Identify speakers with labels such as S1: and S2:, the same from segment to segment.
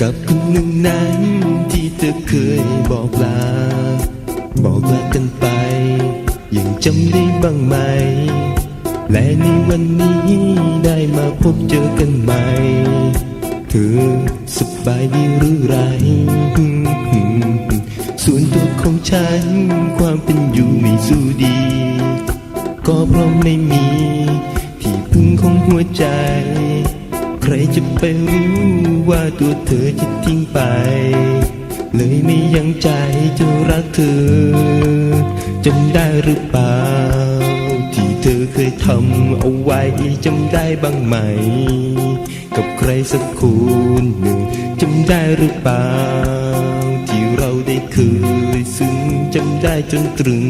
S1: กับคนหนึ่งนั้นที่เธอเคยบอกลา บอกลากันไป ยังจำได้บ้างไหม และในวันนี้ได้มาพบเจอกันใหม่ เธอสบายดีหรือไร ส่วนตัวของฉันความเป็นอยู่ไม่สู้ดี ก็เพราะไม่มี ที่พึ่งของหัวใจ รจะไปรู้ว่าตัวเธอจะทิ้งไป เลยไม่ยังใจจะรักเธอจำได้หรือเปล่า ที่เธอเคยทำเอาไว้จำได้บ้างไหม กับใครสักคนหนึ่งจำได้หรือเปล่า ที่เราได้เคยซึ้งจำได้จนตรึง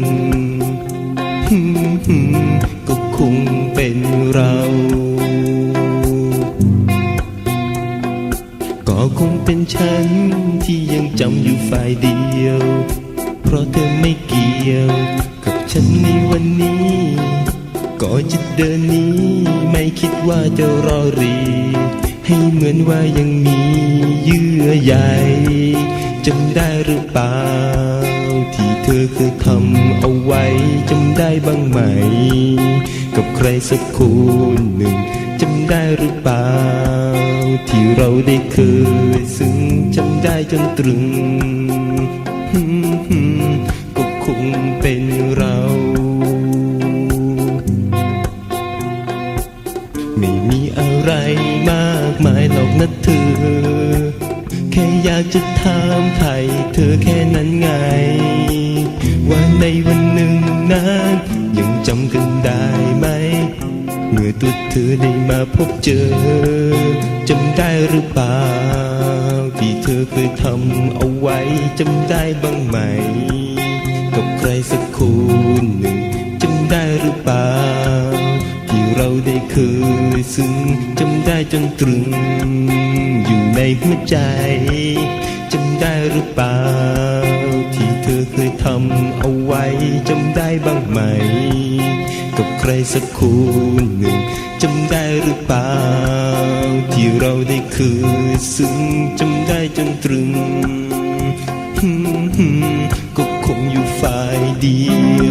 S1: ก็คงเป็นเรา เป็นฉันที่ยังจำอยู่ฝ่ายเดียว เพราะเธอไม่เกี่ยว กับฉันในวันนี้ ก็จะเดินนี้ ไม่คิดว่าจะรอรี ให้เหมือนว่ายังมีเยื่อใยจำได้หรือเปล่า ที่เธอเคยทำเอาไว้จำได้บ้างไหม กับใครสักคนหนึ่งจำได้หรือเปล่า ที่เราได้เคยซึ้งจำได้จนตรึง ก็คงเป็นเรา ไม่มีอะไรมากมายหรอกนะเธอ แค่อยากจะถามไทยเธอแค่นั้นไง ว่าในวันหนึ่งนั้นยังจำกันได้ไหม เมื่อตัวเธอได้มาพบเจอ จำได้หรือเปล่า ที่เธอเคยทำเอาไว้จำได้บ้างไหม กับใครสักคนหนึ่งจำได้หรือเปล่า ที่เราได้เคยซึ้งจำได้จนตรึง อยู่ในหัวใจจำได้หรือเปล่า ที่เธอเคยทำเอาไว้จำได้บ้างไหม กับใครสักคนหนึ่งจำได้หรือเปล่า ที่เราได้เคยซึ้งจำได้จนตรึง ก็คงอยู่ฝ่ายเดียว